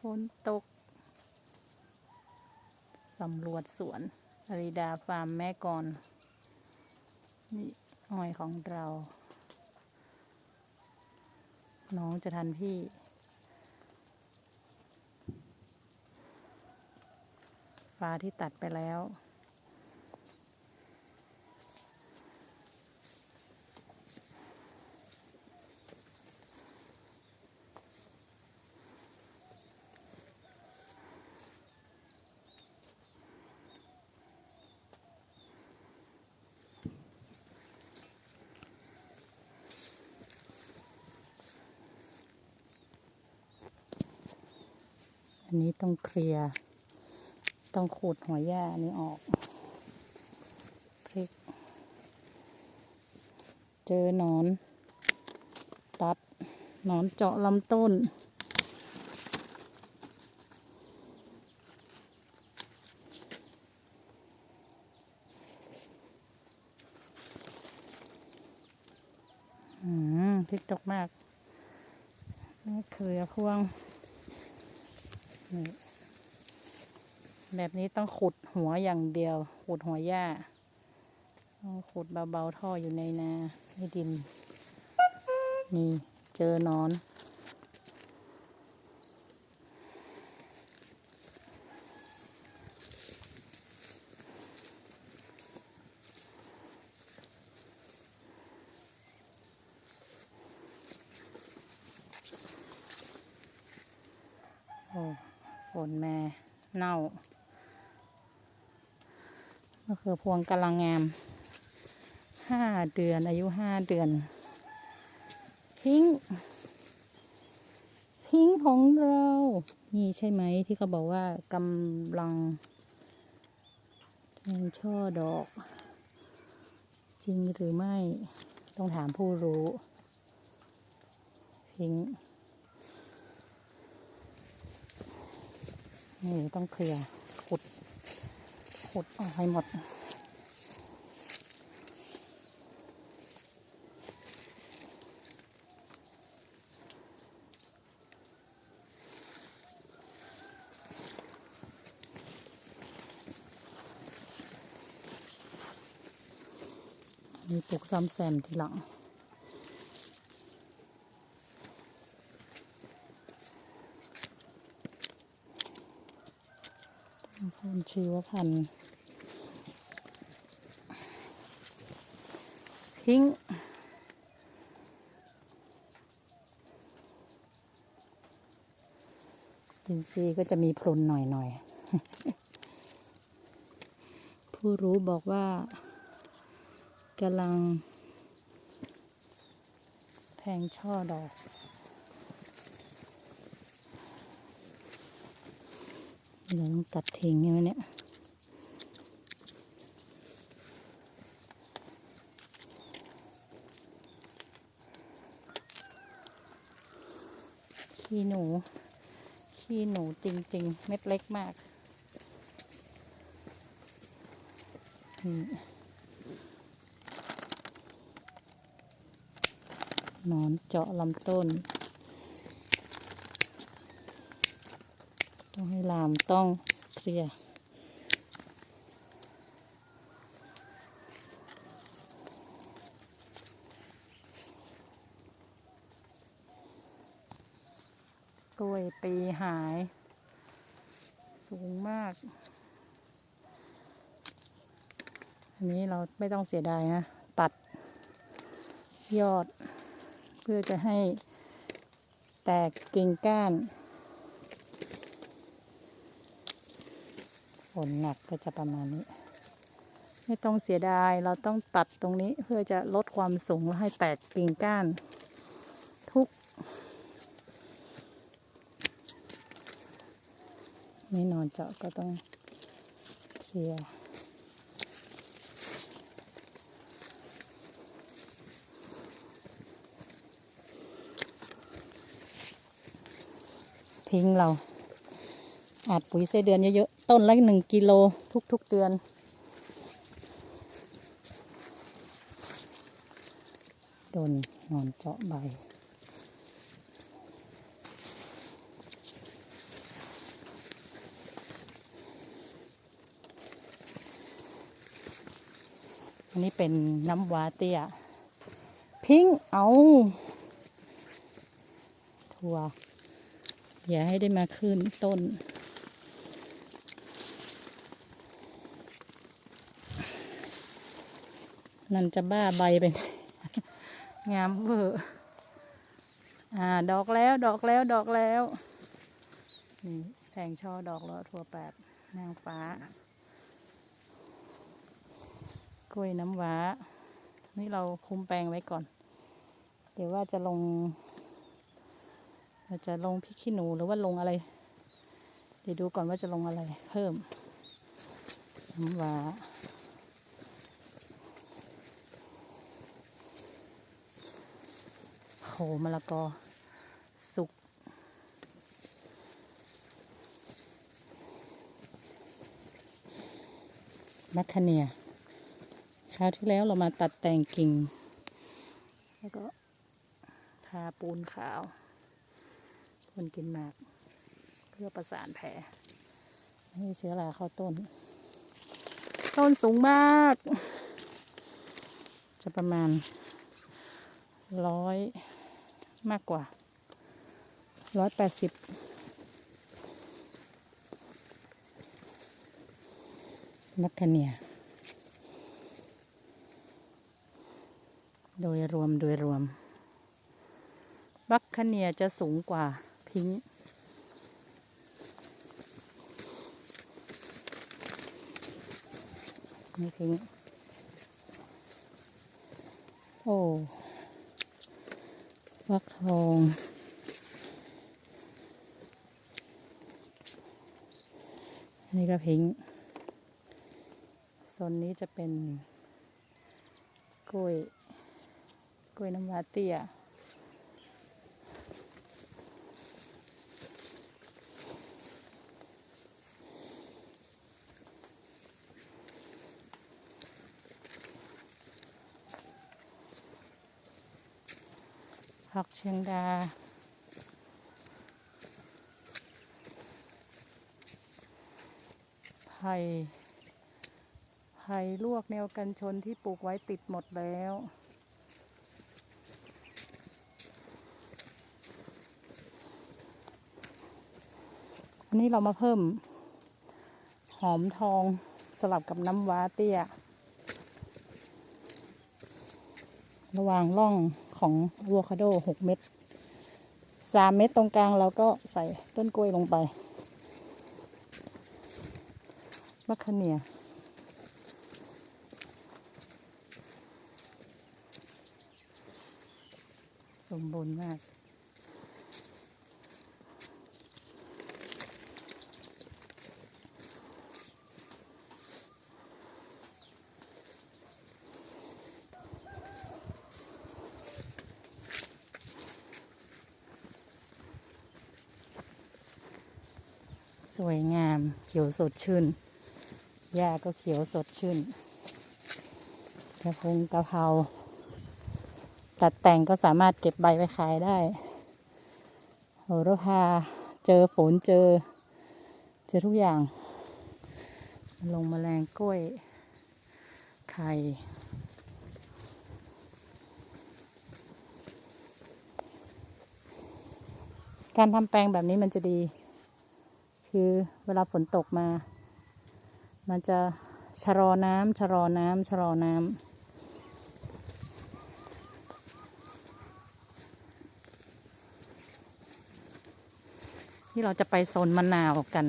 ฝนตก สำรวจสวนอาริดาฟาร์มแม่กรนี่อ้อยของเรา น้องจะทันพี่ ฟ้าที่ตัดไปแล้ว อันนี้ต้องเคลียร์ ต้องขูดหัวหญ้านี้ออกพริก เจอหนอน ตัดหนอนเจาะลำต้น อืมพริกตกมากมะเขือพวง แบบนี้ต้องขุดหัวอย่างเดียว ขุดหัวหญ้าขุดเบาๆท่ออยู่ในนาในดิน นี่เจอนอนโอ้ ฝนแม่เน่า ก็คือพวงกำลังงามห้าเดือนอายุห้าเดือนพิงค์พิงของเรา นี่ใช่ไหมที่เขาบอกว่ากำลังยังช่อดอก จริงหรือไม่ต้องถามผู้รู้พิง นี่ต้องเคลียร์ขุด ขุดออกให้หมด มีปลูกซ้ำแซมทีหลัง ชีวพันธุ์พิงค์อินทรีก็จะมีพลุนหน่อยๆผู้รู้บอกว่ากำลังแทงช่อดอก เดี๋ยวต้องตัดทิ้งใช่ไหมเนี่ยขี้หนู ขี้หนูจริง ๆ เม็ดเล็กมากหนอนเจาะลำต้น ต้องให้ลามต้องเคลียร์กล้วยปีหาย สูงมาก อันนี้เราไม่ต้องเสียดายนะ ตัด ยอด เพื่อจะให้แตกกิ่งก้าน นหนักก็จะประมาณนี้ ไม่ต้องเสียดายเราต้องตัดตรงนี้เพื่อจะลดความสูงและให้แตกกิ่งก้าน ทุกไม่นอนเจาะก็ต้องเคลียร์ทิ้งเรา อาดปุ๋ยเส้เดือนเยอะๆ ต้นละหนึ่งกิโลทุกๆเดือน โดนนอนเจาะใบอันนี้เป็นน้ำวาเตียพิงเอาถั่วอย่าให้ได้มาขึ้นต้น นั่นจะบ้าใบไป งามเวอร์อ่า ดอกแล้วดอกแล้วดอกแล้ว นี่แทงช่อดอกแล้วถั่วแปดนางฟ้า กล้วยน้ำว้า นี่เราคุมแปลงไว้ก่อน เดี๋ยวว่าจะลงเราจะลงพริกขี้หนูหรือว่าลงอะไร เดี๋ยวดูก่อนว่าจะลงอะไรเพิ่มน้ำว้า หมะละกอสุก มัคคเนียคราวที่แล้วเรามาตัดแต่งกิ่ง แล้วก็ทาปูนขาวพ่นกินหมาก เพื่อประสานแผ่ให้เชื้อราเข้าต้น ต้นสูงมาก จะประมาณร้อย มากกว่าร้อยแปดสิบมัคคเนีย โดยรวมโดยรวม บัคคเนียจะสูงกว่าพิงค์นี่พิงโอ้ ฟักทอง อันนี้ก็พิงโซนนี้จะเป็นกล้วย กล้วยน้ำว้าเตี้ย ผักเชียงดา ไผ่ ไผ่ลวกแนวกันชนที่ปลูกไว้ติดหมดแล้วอันนี้เรามาเพิ่ม หอมทองสลับกับน้ำว้าเตี้ย ระหว่างร่อง ของอะโวคาโดหกเม็ดสามเม็ดตรงกลางเราก็ใส่ต้นกล้วยลงไปมะขเนียสมบูรณ์มาก สวยงามเขียวสดชื่น หญ้าก็เขียวสดชื่นกระพงกระเพราตัดแต่งก็สามารถเก็บใบไปขายได้โหระพาเจอฝนเจอ เจอทุกอย่าง ลงมแมลงกล้วย ไข่การทำแปลงแบบนี้มันจะดี คือเวลาฝนตกมา มันจะชะลอน้ำชะลอน้ำชะลอน้ำที่เราจะไปโซนมะนาวกัน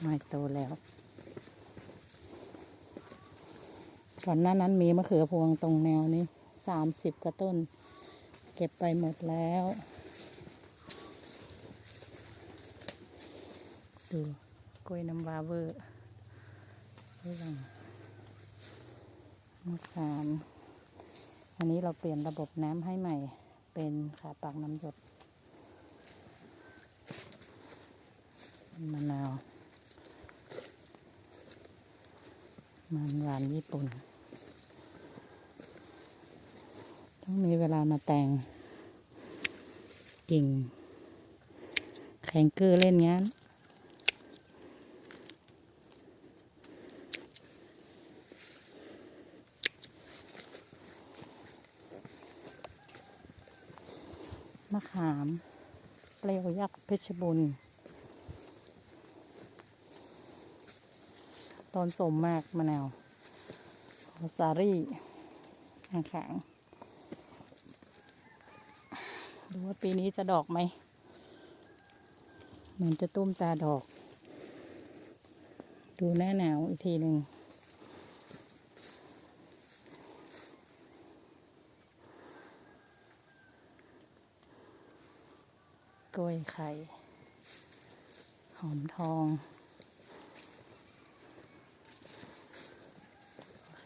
ไม่โตแล้ว ก่อนหน้านั้นมีมะเขือพวงตรงแนวนี้สามสิบกว่าต้น เก็บไปหมดแล้ว ดูกล้วยน้ำว้าเวอร์เรื่องมะขามอันนี้เราเปลี่ยนระบบน้ำให้ใหม่ เป็นขาปากน้ำหยดมะนาว มันหวานญี่ปุ่น ต้องมีเวลามาแต่งกิ่งแข่งเกอร์เล่นงาน ขามเปลวยักษ์เพชรบุญตอนสมมากมะนาวโอซารี่ข้างขาง ดูว่าปีนี้จะดอกไหม เหมือนจะตุ้มตาดอก ดูหน้าหนาวอีกทีหนึ่ง ล้วยไข่ หอมทอง โอเค